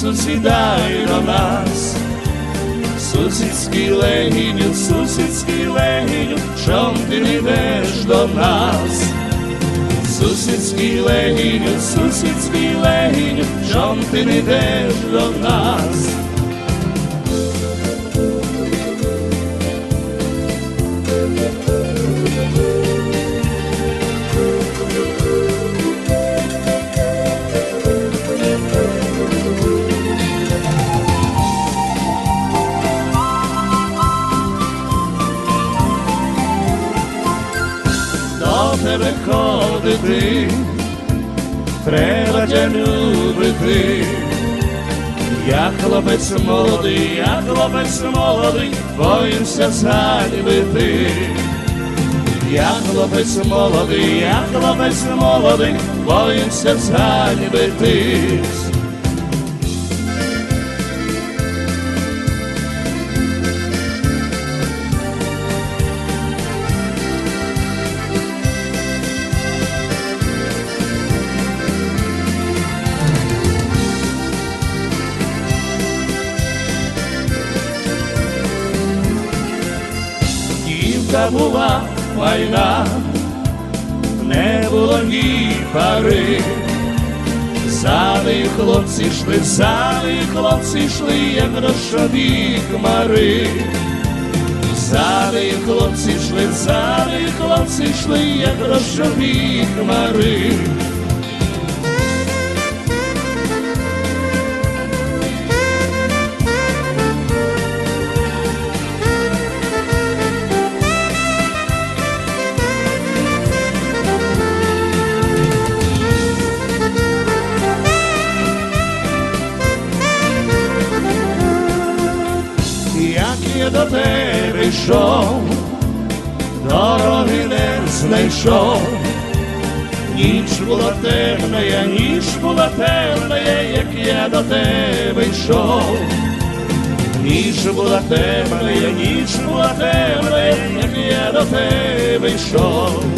сусідай до нас. Сусідський легіню, сусідський легіню, чом ти не йдеш до нас? Сусідський легіню, сусідський легіню, чом ти не йдеш до нас? До тебе ходити, треба тя любити, я хлопець молодий, я хлопець молодий, боюся зганьбити. Я хлопець молодий, я хлопець молодий, боюся зганьбитись. Дівка була майна, не було ні пари. За хлопці йшли, за хлопці йшли, як дощові хмари. За нею хлопці йшли, за хлопці йшли, як дощові хмари. До тебе йшов, дороги не знайшов, ніч була темна, я, ніч була темна, як я до тебе йшов, ніч була темна, я, ніч була темна, як я до тебе йшов.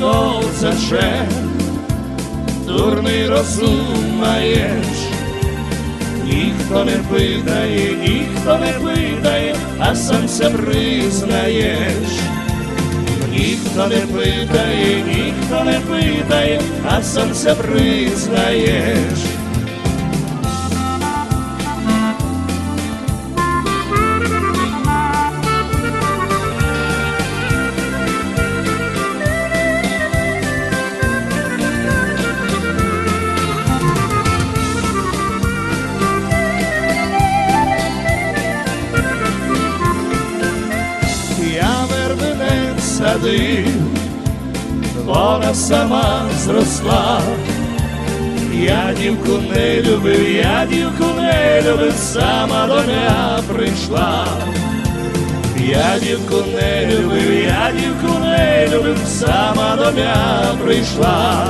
Колце дурний розум маєш, ніхто не питає, ніхто не питає, а сам се признаєш. Ніхто не питає, ніхто не питає, а сам се признаєш. Садив, вона сама зросла. Я дівку не любив, я дівку не любив, сама до мене прийшла. Я дівку не любив, я дівку не любив, сама до мене прийшла.